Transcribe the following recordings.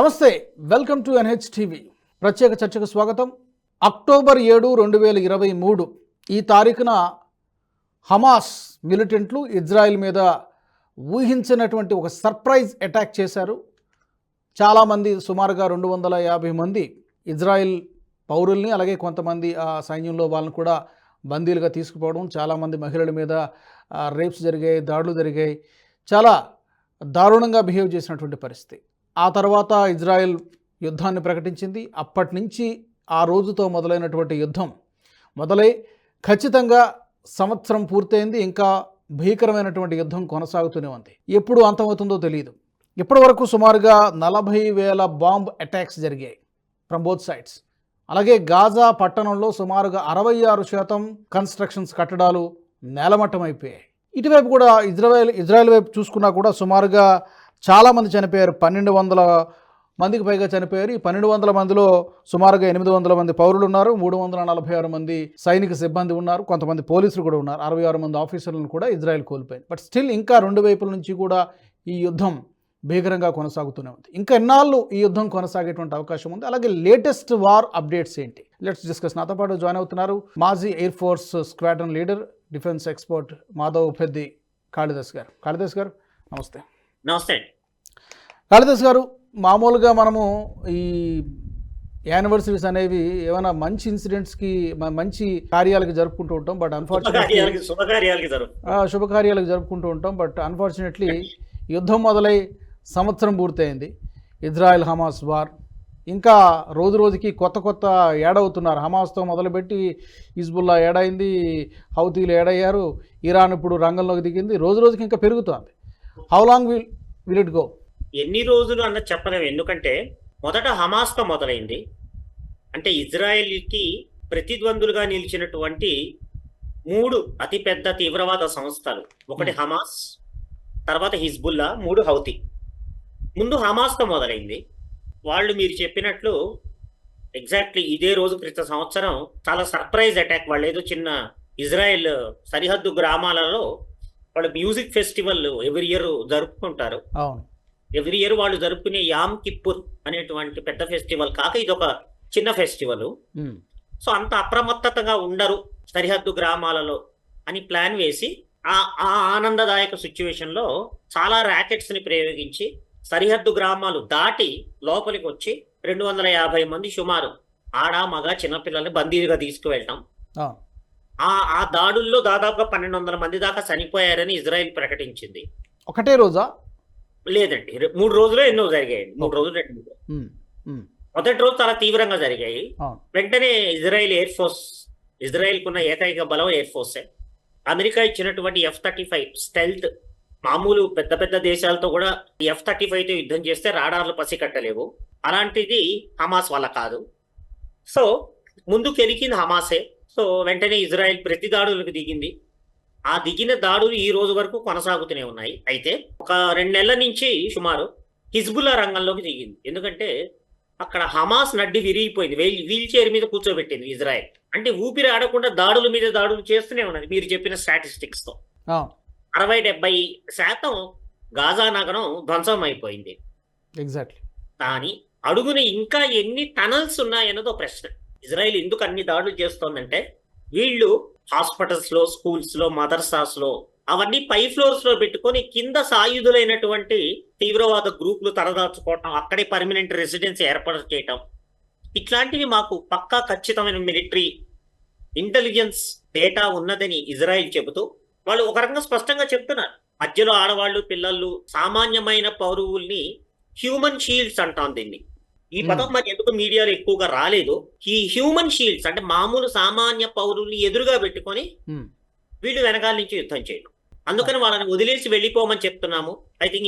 నమస్తే welcome to NH TV ప్రత్యేక చర్చకు స్వాగతం. అక్టోబర్ ఏడు రెండు వేల ఇరవై మూడు. ఈ తారీఖున హమాస్ మిలిటెంట్లు ఇజ్రాయెల్ మీద ఊహించినటువంటి ఒక సర్ప్రైజ్ అటాక్ చేశారు. చాలామంది సుమారుగా రెండు వందల యాభై మంది ఇజ్రాయెల్ పౌరుల్ని అలాగే కొంతమంది ఆ సైన్యంలో వాళ్ళని కూడా బందీలుగా తీసుకుపోవడం చాలామంది మహిళల మీద రేప్స్ జరిగాయి దాడులు జరిగాయి. చాలా దారుణంగా బిహేవ్ చేసినటువంటి పరిస్థితి. ఆ తర్వాత ఇజ్రాయెల్ యుద్ధాన్ని ప్రకటించింది. అప్పటి నుంచి ఆ రోజుతో మొదలైనటువంటి యుద్ధం మొదలై ఖచ్చితంగా సంవత్సరం పూర్తయింది. ఇంకా భీకరమైనటువంటి యుద్ధం కొనసాగుతూనే ఉంది. ఎప్పుడు అంతమవుతుందో తెలియదు ఇప్పటి వరకు సుమారుగా నలభై వేల బాంబ్ అటాక్స్ జరిగాయి ఫ్రమ్ బోత్ సైడ్స్ అలాగే గాజా పట్టణంలో సుమారుగా అరవై ఆరు శాతం కన్స్ట్రక్షన్స్ కట్టడాలు నేలమట్టం అయిపోయాయి ఇటువైపు కూడా ఇజ్రాయెల్ ఇజ్రాయెల్ వైపు చూసుకున్నా కూడా సుమారుగా చాలామంది చనిపోయారు. పన్నెండు వందల మందికి పైగా చనిపోయారు. ఈ పన్నెండు వందల మందిలో సుమారుగా ఎనిమిది వందల మంది పౌరులు ఉన్నారు. మూడు వందల నలభై ఆరు మంది సైనిక సిబ్బంది ఉన్నారు. కొంతమంది పోలీసులు కూడా ఉన్నారు. అరవై ఆరు మంది ఆఫీసర్లను కూడా ఇజ్రాయెల్ కోల్పోయింది. బట్ స్టిల్ ఇంకా రెండు వైపుల నుంచి కూడా ఈ యుద్ధం భీకరంగా కొనసాగుతూనే ఉంది. ఇంకా ఎన్నాళ్ళు ఈ యుద్ధం కొనసాగేటువంటి అవకాశం ఉంది. అలాగే లేటెస్ట్ వార్ అప్డేట్స్ ఏంటి? Let's discuss. నాతో పాటు జాయిన్ అవుతున్నారు మాజీ air force squadron leader defence expert Madhav Peddi Kalidas garu. Kalidas garu నమస్తే. నమస్తే. కాళిదాస్ గారు మామూలుగా మనము ఈ యానివర్సరీస్ అనేవి ఏమైనా మంచి ఇన్సిడెంట్స్కి మంచి కార్యాలకు జరుపుకుంటూ ఉంటాం బట్ అన్ఫార్చునేట్లీ శుభకార్యాలకు జరుపుకుంటూ. ఉంటాం బట్ అన్ఫార్చునేట్లీ యుద్ధం మొదలై సంవత్సరం పూర్తయింది. Israel Hamas war. ఇంకా రోజు రోజుకి కొత్త కొత్త ఏడవుతున్నారు హమాస్తో మొదలుపెట్టి హిజ్బుల్లా ఏడైంది హౌతీలు ఏడయ్యారు ఇరాన్ ఇప్పుడు రంగంలోకి దిగింది రోజు రోజుకి ఇంకా పెరుగుతోంది. How long will will it go ఎన్ని రోజులు అన్నది చెప్పలేము. ఎందుకంటే మొదట హమాస్తో మొదలైంది. అంటే ఇజ్రాయెల్కి ప్రతిద్వందులుగా నిలిచినటువంటి మూడు అతిపెద్ద తీవ్రవాద సంస్థలు. ఒకటి హమాస్ తర్వాత హిజ్బుల్లా మూడు హౌతీ. ముందు హమాస్తో మొదలైంది. వాళ్ళు మీరు చెప్పినట్లు ఎగ్జాక్ట్లీ ఇదే రోజు క్రితం సంవత్సరం చాలా సర్ప్రైజ్ అటాక్. వాళ్ళు ఏదో చిన్న ఇజ్రాయెల్ సరిహద్దు గ్రామాలలో వాళ్ళు మ్యూజిక్ ఫెస్టివల్ ఎవ్రీ ఇయర్ జరుపుకుంటారు. ఎవ్రీ ఇయర్ వాళ్ళు జరుపుకునే యామ్ కిప్పుర్ అనేటువంటి పెద్ద ఫెస్టివల్ కాక ఇది ఒక చిన్న ఫెస్టివల్. సో అంత అప్రమత్తతగా ఉండరు సరిహద్దు గ్రామాలలో అని ప్లాన్ వేసి ఆ ఆ ఆనందదాయక సిచ్యువేషన్లో చాలా ర్యాకెట్స్ని ప్రయోగించి సరిహద్దు గ్రామాలు దాటి లోపలికి వచ్చి రెండు వందల యాభై మంది సుమారు ఆడ మగ చిన్నపిల్లల్ని బందీలుగా తీసుకువెళ్ళటం. ఆ ఆ దాడుల్లో దాదాపుగా పన్నెండు వందల మంది దాకా చనిపోయారని ఇజ్రాయెల్ ప్రకటించింది. ఒకటే రోజా? లేదండి. మూడు రోజులు ఎన్నో జరిగాయి. మూడు రోజులు రెండు. మొదటి రోజు చాలా తీవ్రంగా జరిగాయి. వెంటనే ఇజ్రాయెల్ ఎయిర్ ఫోర్స్ ఇజ్రాయెల్ కున్న ఏకైక బలం ఎయిర్ ఫోర్సే అమెరికా ఇచ్చినటువంటి ఎఫ్ థర్టీ ఫైవ్ స్టెల్త్ మామూలు పెద్ద పెద్ద దేశాలతో కూడా ఎఫ్ థర్టీ ఫైవ్తో యుద్ధం చేస్తే రాడార్లు పసికట్టలేవు. అలాంటిది హమాస్ వల్ల కాదు. సో ముందు కెలికింది హమాసే. సో వెంటనే ఇజ్రాయెల్ ప్రతి దాడులకు దిగింది. ఆ దిగిన దాడులు ఈ రోజు వరకు కొనసాగుతూనే ఉన్నాయి. అయితే ఒక రెండు నెలల నుంచి సుమారు హిజ్బుల్లా రంగంలోకి దిగింది. ఎందుకంటే అక్కడ హమాస్ నడ్డి విరిగిపోయింది. వీల్ వీల్ చైర్ మీద కూర్చోబెట్టింది ఇజ్రాయెల్. అంటే ఊపిరి ఆడకుండా దాడుల మీద దాడులు చేస్తూనే ఉన్నది. మీరు చెప్పిన స్టాటిస్టిక్స్తో. అరవై డెబ్బై శాతం గాజా నగరం ధ్వంసం అయిపోయింది. ఎగ్జాక్ట్లీ. కానీ అడుగున ఇంకా ఎన్ని టనల్స్ ఉన్నాయన్నదో ప్రశ్న. ఇజ్రాయెల్ ఎందుకు అన్ని దాడులు చేస్తోందంటే వీళ్ళు హాస్పిటల్స్లో స్కూల్స్లో మదర్సాస్లో అవన్నీ పై ఫ్లోర్స్లో పెట్టుకొని కింద సాయుధులైనటువంటి తీవ్రవాద గ్రూపులు తలదాచుకోవటం అక్కడే పర్మనెంట్ రెసిడెన్స్ ఏర్పాటు చేయటం. ఇట్లాంటివి మాకు పక్కా ఖచ్చితమైన మిలిటరీ ఇంటెలిజెన్స్ డేటా ఉన్నదని ఇజ్రాయెల్ చెబుతూ వాళ్ళు ఒక రకంగా స్పష్టంగా చెప్తున్నారు. మధ్యలో ఆడవాళ్ళు పిల్లలు సామాన్యమైన పౌరువుల్ని హ్యూమన్ షీల్డ్స్ అంటాం దీన్ని. ఈ పదం మరి మీడియాలో ఎక్కువగా రాలేదు. ఈ హ్యూమన్ షీల్డ్స్ అంటే మామూలు సామాన్య పౌరుల్ని ఎదురుగా పెట్టుకొని ఉమ్. వీళ్ళు వెనకాల నుంచి యుద్ధం చేయడం. అందుకని వాళ్ళని వదిలేసి వెళ్ళిపోమని చెప్తున్నాము. ఐ థింక్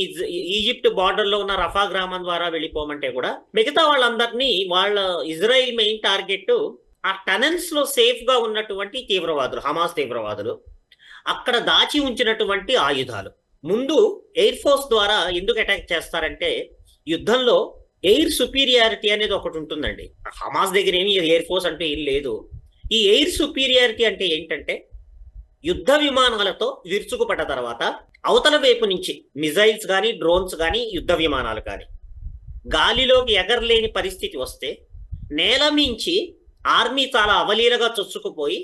ఈజిప్ట్ బార్డర్లో ఉన్న రఫా గ్రామం ద్వారా వెళ్ళిపోమంటే కూడా మిగతా వాళ్ళందరినీ వాళ్ళ ఇజ్రాయిల్ మెయిన్ టార్గెట్ ఆ టనల్స్లో సేఫ్గా ఉన్నటువంటి తీవ్రవాదులు హమాస్ తీవ్రవాదులు అక్కడ దాచి ఉంచినటువంటి ఆయుధాలు. ముందు ఎయిర్ ఫోర్స్ ద్వారా ఎందుకు అటాక్ చేస్తారంటే యుద్ధంలో ఎయిర్ సుపీరియారిటీ అనేది ఒకటి ఉంటుందండి. హమాస్ దగ్గర ఏమి ఎయిర్ ఫోర్స్ అంటే ఏం లేదు. ఈ ఎయిర్ సుపీరియారిటీ అంటే ఏంటంటే యుద్ధ విమానాలతో విరుచుకుపడ్డ తర్వాత అవతల వైపు నుంచి మిజైల్స్ కానీ డ్రోన్స్ కానీ యుద్ధ విమానాలు కానీ గాలిలోకి ఎగరలేని పరిస్థితి వస్తే నేల మించి ఆర్మీ చాలా అవలీలగా చొచ్చుకుపోయి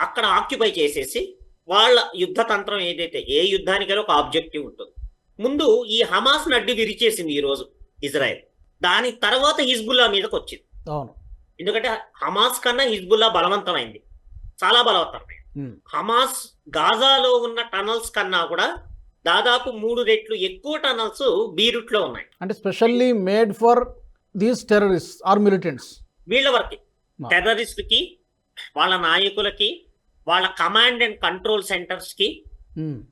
అక్కడ ఆక్యుపై చేసేసి వాళ్ళ యుద్ధ తంత్రం ఏదైతే ఏ యుద్ధానికైనా ఒక ఆబ్జెక్టివ్ ఉంటుంది. ముందు ఈ హమాస్ నడ్డి విరిచేసింది ఈ రోజు. ఇజ్రాయెల్. దాని తర్వాత హిజ్బుల్లా మీదకి వచ్చింది అవును. ఎందుకంటే హమాస్ కన్నా హిజ్బుల్లా బలవంతమైంది. చాలా బలవంతమైంది హమాస్ గాజాలో ఉన్న టనల్స్ కన్నా కూడా దాదాపు మూడు రెట్లు ఎక్కువ టనల్స్ బీరుట్లో ఉన్నాయి. అంటే specially made for these terrorist or militants. వీళ్ళ వరకు. మా. టెర్రరిస్ట్కి వాళ్ళ నాయకులకి వాళ్ళ కమాండ్ అండ్ కంట్రోల్ సెంటర్స్కి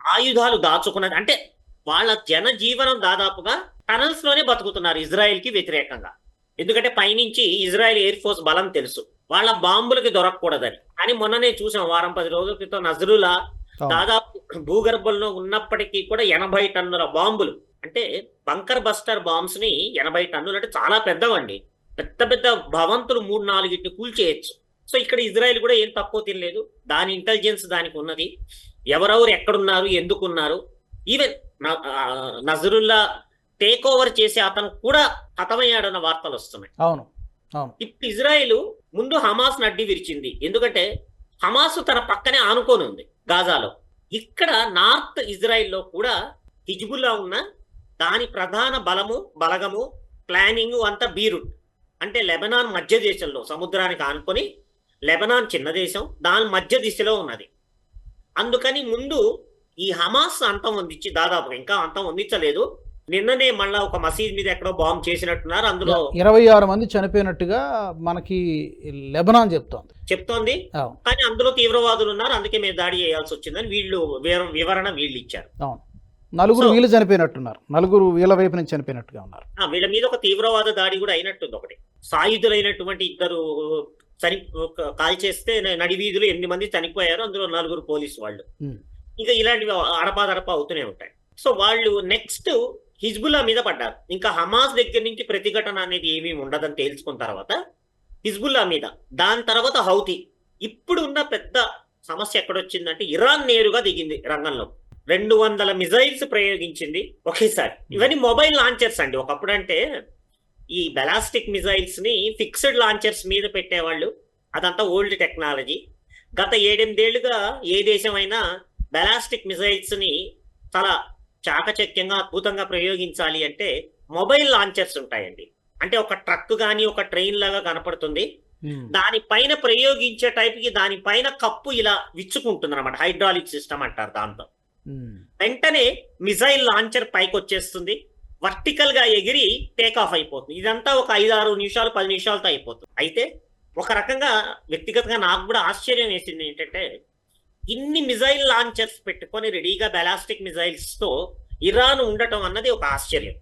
ఆయుధాలు దాచుకున్నది. అంటే వాళ్ళ జనజీవనం దాదాపుగా టనల్స్లోనే బతుకుతున్నారు ఇజ్రాయెల్కి వ్యతిరేకంగా. ఎందుకంటే పైనుంచి ఇజ్రాయెల్ ఎయిర్ ఫోర్స్ బలం తెలుసు. వాళ్ళ బాంబులకి దొరకకూడదని. కానీ మొన్ననే చూసాం వారం పది రోజుల క్రితం నజరులా దాదాపు భూగర్భంలో ఉన్నప్పటికీ కూడా ఎనభై టన్నుల బాంబులు. అంటే బంకర్ బస్టర్ బాంబ్స్ని ఎనభై టన్నులు అంటే చాలా పెద్దవండి. పెద్ద పెద్ద భవంతులు మూడు నాలుగిటిని కూల్చేయచ్చు. సో ఇక్కడ ఇజ్రాయెల్ కూడా ఏం తక్కువ తినలేదు. దాని ఇంటెలిజెన్స్ దానికి ఉన్నది. ఎవరెవరు ఎక్కడున్నారు ఎందుకున్నారు? ఈవెన్ నజరుల్లా టేక్ ఓవర్ చేసే అతను కూడా హతమయ్యాడన్న వార్తలు వస్తున్నాయి. అవును ఇప్పుడు ఇజ్రాయెల్ ముందు హమాస్ నడ్డి విరిచింది. ఎందుకంటే హమాస్ తన పక్కనే ఆనుకొని ఉంది గాజాలో. ఇక్కడ నార్త్ ఇజ్రాయెల్లో కూడా హిజ్బుల్లా ఉన్న దాని ప్రధాన బలము బలగము ప్లానింగ్ అంతా బీరుట్. అంటే లెబనాన్ మధ్య దేశంలో సముద్రానికి ఆనుకొని లెబనాన్ చిన్న దేశం దాని మధ్య దిశలో ఉన్నది. అందుకని ముందు ఈ హమాస్ అంతం అందించి దాదాపు ఇంకా అంతం అందించలేదు. నిన్ననే మళ్ళా ఒక మసీద్ మీద ఎక్కడో బాంబ్ చేసినట్టున్నారు. అందులో ఇరవై ఆరు మంది చనిపోయినట్టుగా మనకి లెబనాన్ చెప్తోంది. చెప్తోంది. కానీ అందులో తీవ్రవాదులు ఉన్నారు. అందుకే మేము దాడి చేయాల్సి వచ్చిందని వీళ్ళు వివర- వివరణ వీళ్ళు ఇచ్చారు. అవును. నలుగురు వీళ్ళు చనిపోయినట్టున్నారు. నలుగురు వీళ్ళ వైపు నుంచి చనిపోయినట్టుగా ఉన్నారు. వీళ్ళ మీద ఒక తీవ్రవాద దాడి కూడా అయినట్టుంది ఒకటి. సాయుధులైనటువంటి ఇద్దరు చని కాల్ చేస్తే న- నడి వీధులు ఎనిమిది మంది చనిపోయారు అందులో నలుగురు పోలీసు వాళ్ళు. ఇంకా ఇలాంటివి అడపాదడప అవుతూనే ఉంటాయి. సో వాళ్ళు నెక్స్ట్ హిజ్బుల్లా మీద పడ్డారు. ఇంకా హమాస్ దగ్గర నుంచి ప్రతిఘటన అనేది ఏమీ ఉండదని తేల్చుకున్న తర్వాత హిజ్బుల్లా మీద దాని తర్వాత హౌతీ. ఇప్పుడు ఉన్న పెద్ద సమస్య ఎక్కడొచ్చిందంటే ఇరాన్ నేరుగా దిగింది రంగంలో. రెండు వందల మిజైల్స్ ప్రయోగించింది ఒకేసారి. ఇవన్నీ మొబైల్ లాంచర్స్ అండి. ఒకప్పుడు అంటే ఈ బెలాస్టిక్ మిజైల్స్ని ఫిక్స్డ్ లాంచర్స్ మీద పెట్టేవాళ్ళు. అదంతా ఓల్డ్ టెక్నాలజీ. గత ఏడెనిమిదేళ్ళుగా ఏ దేశమైనా బెలాస్టిక్ మిజైల్స్ని చాలా చాకచక్యంగా అద్భుతంగా ప్రయోగించాలి అంటే మొబైల్ లాంచర్స్ ఉంటాయండి. అంటే ఒక ట్రక్ కానీ ఒక ట్రైన్ లాగా కనపడుతుంది. దానిపైన ప్రయోగించే టైప్కి దానిపైన కప్పు ఇలా విచ్చుకుంటుంది అనమాట హైడ్రాలిక్ సిస్టమ్ అంటారు దాంతో. వెంటనే మిజైల్ లాంచర్ పైకి వచ్చేస్తుంది వర్టికల్గా ఎగిరి టేక్ ఆఫ్ అయిపోతుంది. ఇదంతా ఒక ఐదు ఆరు నిమిషాలు పది నిమిషాలతో అయిపోతుంది. అయితే ఒక రకంగా వ్యక్తిగతంగా నాకు కూడా ఆశ్చర్యం వేసింది ఏంటంటే ఇన్ని మిజైల్ లాంచర్స్ పెట్టుకొని రెడీగా బెలాస్టిక్ మిజైల్స్తో ఇరాన్ ఉండటం అన్నది ఒక ఆశ్చర్యం.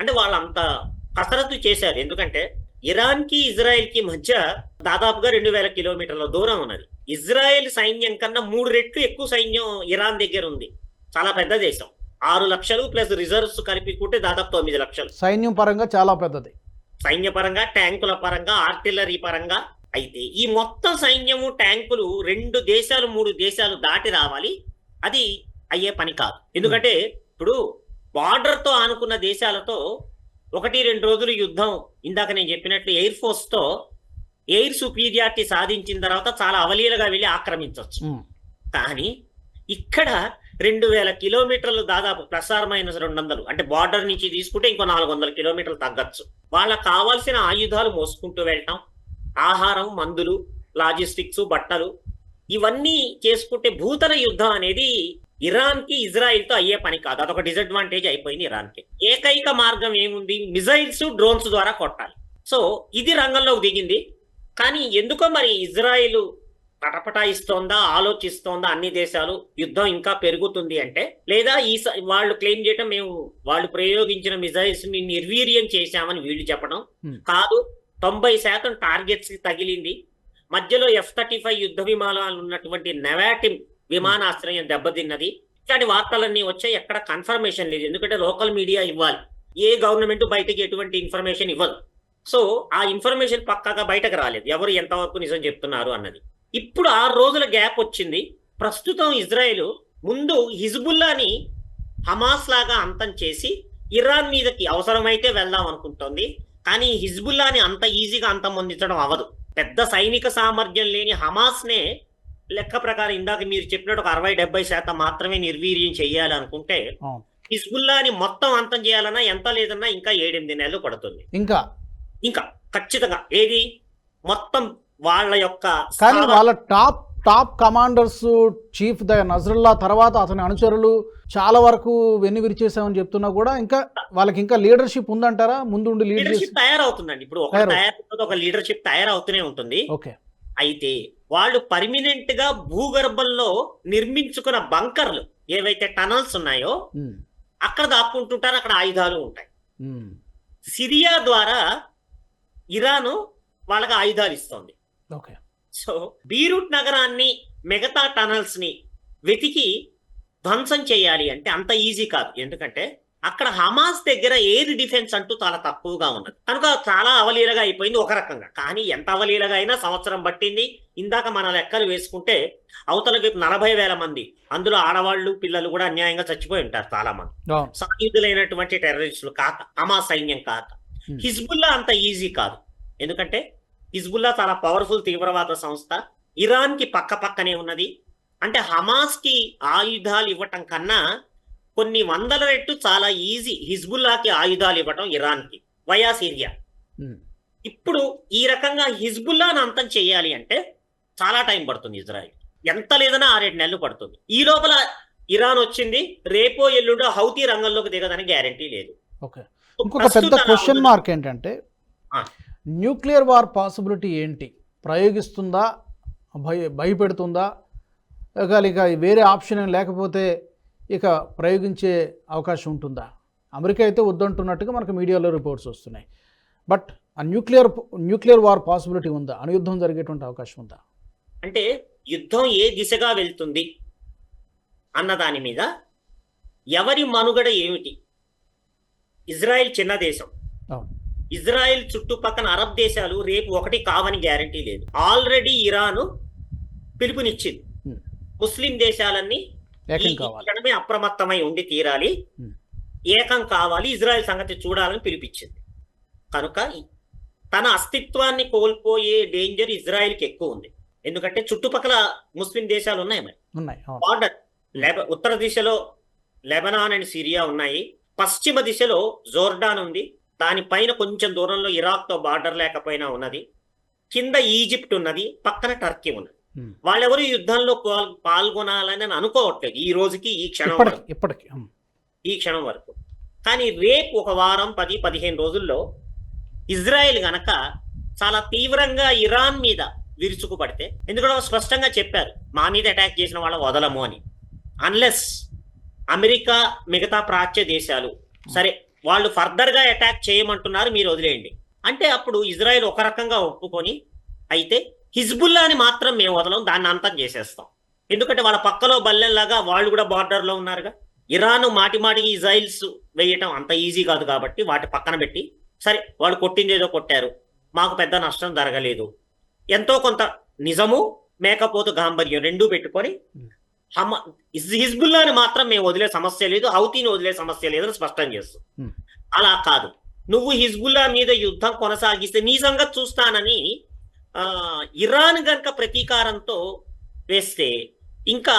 అంటే వాళ్ళంత కసరత్తు చేశారు. ఎందుకంటే ఇరాన్కి ఇజ్రాయెల్కి మధ్య దాదాపుగా రెండు వేల కిలోమీటర్ల దూరం ఉన్నది. ఇజ్రాయెల్ సైన్యం కన్నా మూడు రెట్లు ఎక్కువ సైన్యం ఇరాన్ దగ్గర ఉంది. చాలా పెద్ద దేశం. ఆరు లక్షలు ప్లస్ రిజర్వ్స్ కలిపి దాదాపు తొమ్మిది లక్షలు. సైన్యం పరంగా చాలా పెద్దది. సైన్య పరంగా ట్యాంకుల పరంగా ఆర్టిల్లరీ పరంగా అయితే ఈ మొత్తం సైన్యము ట్యాంకులు రెండు దేశాలు మూడు దేశాలు దాటి రావాలి. అది అయ్యే పని కాదు. ఎందుకంటే ఇప్పుడు బార్డర్తో ఆనుకున్న దేశాలతో ఒకటి రెండు రోజులు యుద్ధం. ఇందాక నేను చెప్పినట్లు ఎయిర్ ఫోర్స్తో ఎయిర్ సుపీరియారిటీ సాధించిన తర్వాత చాలా అవలీలగా వెళ్ళి ఆక్రమించవచ్చు కానీ ఇక్కడ రెండు వేల కిలోమీటర్లు దాదాపు ప్లస్ ఆర్ మైనస్ రెండు వందలు. అంటే బార్డర్ నుంచి తీసుకుంటే ఇంకో నాలుగు వందల కిలోమీటర్లు తగ్గచ్చు. వాళ్ళకి కావాల్సిన ఆయుధాలు మోసుకుంటూ వెళ్ళటం ఆహారం మందులు లాజిస్టిక్స్ బట్టలు ఇవన్నీ చేసుకుంటే భూతల యుద్ధం అనేది ఇరాన్కి ఇజ్రాయిల్తో అయ్యే పని కాదు. అదొక డిసడ్వాంటేజ్ అయిపోయింది ఇరాన్కి ఏకైక మార్గం ఏముంది? మిజైల్స్ డ్రోన్స్ ద్వారా కొట్టాలి. సో ఇది రంగంలోకి దిగింది. కానీ ఎందుకో మరి ఇజ్రాయిల్ పటపటాయిస్తోందా ఆలోచిస్తోందా అన్ని దేశాలు యుద్ధం ఇంకా పెరుగుతుంది అంటే లేదా ఈ వాళ్ళు క్లెయిమ్ చేయడం మేము వాళ్ళు ప్రయోగించిన మిజైల్స్ని నిర్వీర్యం చేశామని వీళ్ళు చెప్పడం. కాదు. తొంభై శాతం టార్గెట్స్కి తగిలింది. మధ్యలో ఎఫ్ థర్టీ ఫైవ్ యుద్ధ విమానాలు ఉన్నటువంటి నెవాటిమ్ విమానాశ్రయం దెబ్బతిన్నది. ఇట్లాంటి వార్తలన్నీ వచ్చాయి ఎక్కడ కన్ఫర్మేషన్ లేదు. ఎందుకంటే లోకల్ మీడియా ఇవ్వాలి. ఏ గవర్నమెంట్ బయటకి ఎటువంటి ఇన్ఫర్మేషన్ ఇవ్వదు. సో ఆ ఇన్ఫర్మేషన్ పక్కాగా బయటకు రాలేదు. ఎవరు ఎంతవరకు నిజం చెప్తున్నారు అన్నది. ఇప్పుడు ఆరు రోజుల గ్యాప్ వచ్చింది. ప్రస్తుతం ఇజ్రాయెల్ ముందు హిజ్బుల్లాని హమాస్ లాగా అంతం చేసి ఇరాన్ మీదకి అవసరమైతే వెళ్దాం అనుకుంటోంది. కానీ హిజ్బుల్లాని అంత ఈజీగా అంతమొందించడం అవ్వదు. పెద్ద సైనిక సామర్థ్యం లేని హమాస్ నే లెక్క ప్రకారం ఇందాక మీరు చెప్పినట్టు ఒక అరవై డెబ్బై శాతం మాత్రమే నిర్వీర్యం చేయాలి అనుకుంటే అవును. హిజ్బుల్లాని మొత్తం అంతం చేయాలన్నా ఎంత లేదన్నా ఇంకా ఏడెనిమిది నెలలు పడుతుంది. ఇంకా? ఇంకా ఖచ్చితంగా ఏది? మొత్తం వాళ్ళ యొక్క కానీ వాళ్ళ top top commanders chief the Nasrallah తర్వాత అతని అనుచరులు చాలా వరకు వెన్ను విరిచేసామని చెప్తున్నా కూడా ఇంకా వాళ్ళకి ఇంకా లీడర్షిప్ ఉందంటారా? చేసి లీడర్షిప్ తయారవుతుందండి. ఇప్పుడు ఒక ఒక లీడర్షిప్ తయారవుతూనే ఉంటుంది. ఓకే. అయితే వాళ్ళు పర్మినెంట్గా భూగర్భంలో నిర్మించుకున్న బంకర్లు ఏవైతే టనల్స్ ఉన్నాయో అక్కడ దాక్కుంటుంటారు అక్కడ ఆయుధాలు ఉంటాయి. సిరియా ద్వారా ఇరాను వాళ్ళకి ఆయుధాలు ఇస్తోంది. ఓకే. సో బీరూట్ నగరాన్ని మిగతా టనల్స్ని వెతికి ధ్వంసం చేయాలి అంటే అంత ఈజీ కాదు. ఎందుకంటే అక్కడ హమాస్ దగ్గర ఎయిర్ డిఫెన్స్ అంటూ చాలా తక్కువగా ఉన్నది. కనుక చాలా అవలీలగా అయిపోయింది ఒక రకంగా. కానీ ఎంత అవలీలగా అయినా సంవత్సరం పట్టింది. ఇందాక మన లెక్కలు వేసుకుంటే అవతల వైపు నలభై వేల మంది. అందులో ఆడవాళ్ళు పిల్లలు కూడా అన్యాయంగా చచ్చిపోయి ఉంటారు చాలా మంది. సాయుధులైనటువంటి టెర్రరిస్టులు కాక హమాస్ సైన్యం కాక. హిజ్బుల్లా అంత ఈజీ కాదు. ఎందుకంటే హిజ్బుల్లా చాలా పవర్ఫుల్ తీవ్రవాద సంస్థ. ఇరాన్కి పక్క పక్కనే ఉన్నది. అంటే హమాస్కి ఆయుధాలు ఇవ్వటం కన్నా కొన్ని వందల రెట్టు చాలా ఈజీ హిజ్బుల్లాకి ఆయుధాలు ఇవ్వటం ఇరాన్కి వయా సిరియా. ఇప్పుడు ఈ రకంగా హిజ్బుల్లాను అంతం చేయాలి అంటే చాలా టైం పడుతుంది ఇజ్రాయెల్. ఎంత లేదన్నా ఆరేడు నెలలు pడుతుంది ఈ లోపల ఇరాన్ వచ్చింది. రేపో ఎల్లుండో హౌతీ రంగంలోకి దిగదని గ్యారంటీ లేదు. ఇంకొక పెద్ద క్వశ్చన్ మార్క్ ఏంటంటే. న్యూక్లియర్ వార్ పాసిబిలిటీ ఏంటి? ప్రయోగిస్తుందా? భయ భయపెడుతుందా? ఇక ఇక వేరే ఆప్షన్ లేకపోతే ఇక ప్రయోగించే అవకాశం ఉంటుందా? అమెరికా అయితే వద్దంటున్నట్టుగా మనకు మీడియాలో రిపోర్ట్స్ వస్తున్నాయి. బట్ ఆ న్యూక్లియర్ న్యూక్లియర్ వార్ పాసిబిలిటీ ఉందా? అణుయుద్ధం జరిగేటువంటి అవకాశం ఉందా? అంటే యుద్ధం ఏ దిశగా వెళ్తుంది అన్న దాని మీద ఎవరి మనుగడ ఏమిటి? ఇజ్రాయెల్ చిన్న దేశం. అవును. ఇజ్రాయెల్ చుట్టుపక్కల అరబ్ దేశాలు రేపు ఒకటి కావని గ్యారంటీ లేదు. ఆల్రెడీ ఇరాను పిలుపునిచ్చింది. ముస్లిం దేశాలన్నీ క్షణమే అప్రమత్తమై ఉండి తీరాలి. ఏకం కావాలి. ఇజ్రాయెల్ సంగతి చూడాలని పిలిపించింది. కనుక తన అస్తిత్వాన్ని కోల్పోయే డేంజర్ ఇజ్రాయెల్కి ఎక్కువ ఉంది. ఎందుకంటే చుట్టుపక్కల ముస్లిం దేశాలు ఉన్నాయి మరి. బార్డర్. లెబ ఉత్తర దిశలో లెబనాన్ అండ్ సిరియా ఉన్నాయి. పశ్చిమ దిశలో జోర్డాన్ ఉంది. దానిపైన కొంచెం దూరంలో ఇరాక్తో బార్డర్ లేకపోయినా ఉన్నది. కింద ఈజిప్ట్ ఉన్నది పక్కన టర్కీ ఉన్నది. వాళ్ళెవరు యుద్ధంలో పాల్- పాల్గొనాలని నేను అనుకోవట్లేదు. ఈ రోజుకి ఈ క్షణం ఇప్పటికి వరకు. ఇప్పటికి ఉమ్, ఈ క్షణం వరకు. కానీ రేపు ఒక వారం పది పదిహేను రోజుల్లో ఇజ్రాయెల్ గనక చాలా తీవ్రంగా ఇరాన్ మీద విరుచుకుపడితే ఎందుకంటే స్పష్టంగా చెప్పారు మా మీద అటాక్ చేసిన వాళ్ళ వదలము అని. అన్లెస్ అమెరికా మిగతా ప్రాచ్య దేశాలు సరే వాళ్ళు ఫర్దర్గా అటాక్ చేయమంటున్నారు మీరు వదిలేయండి. అంటే అప్పుడు ఇజ్రాయెల్ ఒక రకంగా ఒప్పుకొని అయితే హిజ్బుల్లాని మాత్రం మేము వదలం దాన్ని అంతం చేసేస్తాం. ఎందుకంటే వాళ్ళ పక్కలో బల్లెల్లాగా వాళ్ళు కూడా బార్డర్లో ఉన్నారుగా. ఇరాన్ మాటి మాటికి ఇజ్రాయిల్స్ వేయటం అంత ఈజీ కాదు కాబట్టి వాటి పక్కన పెట్టి సరే వాళ్ళు కొట్టింది ఏదో కొట్టారు మాకు పెద్ద నష్టం జరగలేదు. ఎంతో కొంత నిజము మేకపోతు గాంభర్యం రెండూ పెట్టుకొని హమ హిజ్- హిజ్బుల్లాని మాత్రం మేము వదిలే సమస్య లేదు హౌతీని వదిలే సమస్య లేదని స్పష్టం చేస్తూ Hmm. అలా కాదు. నువ్వు హిజ్బుల్లా మీద యుద్ధం కొనసాగిస్తే నీ సంగతి చూస్తానని ఆ, ఇరాన్ గనక ప్రతీకారంతో వేస్తే ఇంకా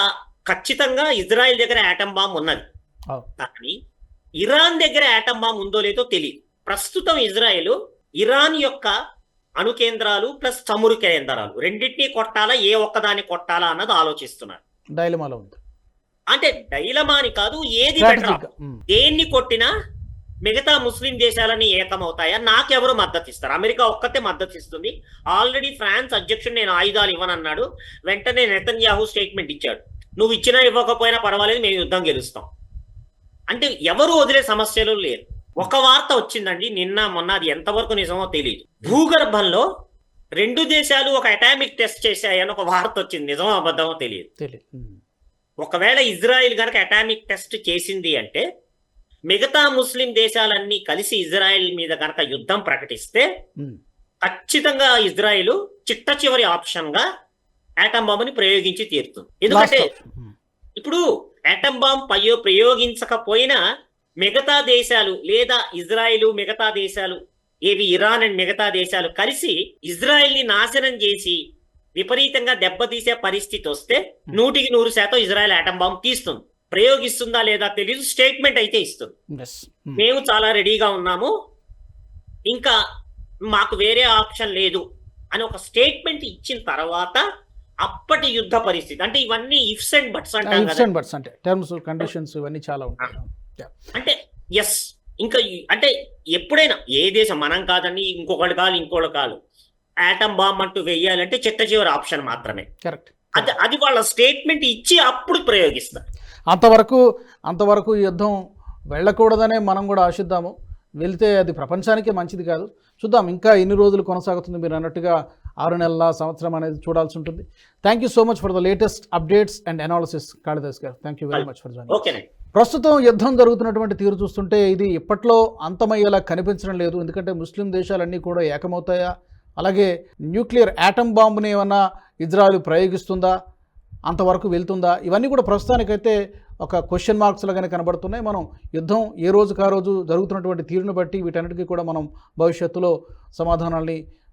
ఖచ్చితంగా ఇజ్రాయెల్ దగ్గర ఆటం బాంబ్ ఉన్నది. కానీ ఇరాన్ దగ్గర ఆటం బాంబ్ ఉందో లేదో తెలియదు. ప్రస్తుతం ఇజ్రాయెల్ ఇరాన్ యొక్క అణు కేంద్రాలు ప్లస్ చమురు కేంద్రాలు రెండింటినీ కొట్టాలా ఏ ఒక్కదాన్ని కొట్టాలా అన్నది ఆలోచిస్తున్నారు. డైలమాలో ఉంది అంటే డైలమాని కాదు ఏది బెటర్ దేన్ని కొట్టినా మిగతా ముస్లిం దేశాలని ఏకమవుతాయా? నాకెవరు మద్దతు ఇస్తారు? అమెరికా ఒక్కతే మద్దతు ఇస్తుంది. ఆల్రెడీ ఫ్రాన్స్ అధ్యక్షుడు నేను ఆయుధాలు ఇవ్వనన్నాడు. వెంటనే నెతన్యాహు స్టేట్మెంట్ ఇచ్చాడు. నువ్వు ఇచ్చినా ఇవ్వకపోయినా పర్వాలేదు మేము యుద్ధం గెలుస్తాం. అంటే ఎవరు వదిలే సమస్యలు లేరు. ఒక వార్త వచ్చిందండి నిన్న మొన్న అది ఎంతవరకు నిజమో తెలియదు భూగర్భంలో రెండు దేశాలు ఒక అటామిక్ టెస్ట్ చేశాయని ఒక వార్త వచ్చింది. నిజమో అబద్ధమో తెలియదు. తెలియదు. ఒకవేళ ఇజ్రాయిల్ గనక అటామిక్ టెస్ట్ చేసింది అంటే మిగతా ముస్లిం దేశాలన్నీ కలిసి ఇజ్రాయెల్ మీద గనక యుద్ధం ప్రకటిస్తే ఖచ్చితంగా ఇజ్రాయిల్ చిట్ట చివరి ఆప్షన్గా ఆటం బాంబుని ప్రయోగించి తీరుతుంది. ఎందుకంటే ఇప్పుడు ఆటం బాంబ్ పయో ప్రయోగించకపోయినా మిగతా దేశాలు లేదా ఇజ్రాయిల్ మిగతా దేశాలు ఏవి ఇరాన్ అండ్ మిగతా దేశాలు కలిసి ఇజ్రాయెల్ని నాశనం చేసి విపరీతంగా దెబ్బతీసే పరిస్థితి వస్తే నూటికి నూరు శాతం ఇజ్రాయెల్ ఆటం బాంబ్ తీస్తుంది ప్రయోగిస్తుందా లేదా తెలియదు స్టేట్మెంట్ అయితే ఇస్తుంది. ఎస్ మేము చాలా రెడీగా ఉన్నాము. ఇంకా మాకు వేరే ఆప్షన్ లేదు అని ఒక స్టేట్మెంట్ ఇచ్చిన తర్వాత అప్పటి యుద్ధ పరిస్థితి అంటే ఇవన్నీ ఇఫ్స్ అండ్ బట్స్ అంటాం బట్స్ టర్మ్స్ కండిషన్స్ ఇవన్నీ చాలా ఉంటాయి. అంటే ఎస్ ఇంకా అంటే ఎప్పుడైనా ఏ దేశం మనం కాదని ఇంకొకటి కాదు ఇంకోటి కాదు ఆటం బాంబ్ అంటూ వెయ్యాలంటే చిట్ట చివరి ఆప్షన్ మాత్రమే. కరెక్ట్ అది అది వాళ్ళ స్టేట్మెంట్ ఇచ్చి అప్పుడు ప్రయోగిస్తారు. అంతవరకు అంతవరకు యుద్ధం వెళ్ళకూడదనే మనం కూడా ఆశిద్దాము. వెళ్తే అది ప్రపంచానికే మంచిది కాదు. చూద్దాం ఇంకా ఎన్ని రోజులు కొనసాగుతుంది మీరు అన్నట్టుగా ఆరు నెలల సంవత్సరం అనేది చూడాల్సి ఉంటుంది. Thank you so much for the latest updates and analysis Kalidas garu. Thank you very much for join ఓకేనండి ప్రస్తుతం యుద్ధం జరుగుతున్నటువంటి తీరు చూస్తుంటే ఇది ఇప్పట్లో అంతమయ్యేలా కనిపించడం లేదు. ఎందుకంటే ముస్లిం దేశాలన్నీ కూడా ఏకమవుతాయా? అలాగే న్యూక్లియర్ యాటమ్ బాంబుని ఏమన్నా ఇజ్రాయెల్ ప్రయోగిస్తుందా? అంతవరకు వెళ్తుందా? ఇవన్నీ కూడా ప్రస్తుతానికైతే ఒక క్వశ్చన్ మార్క్స్లాగానే కనబడుతున్నాయి. మనం యుద్ధం ఏ రోజుకు ఆ రోజు జరుగుతున్నటువంటి తీరును బట్టి వీటన్నిటికీ కూడా మనం భవిష్యత్తులో సమాధానాల్ని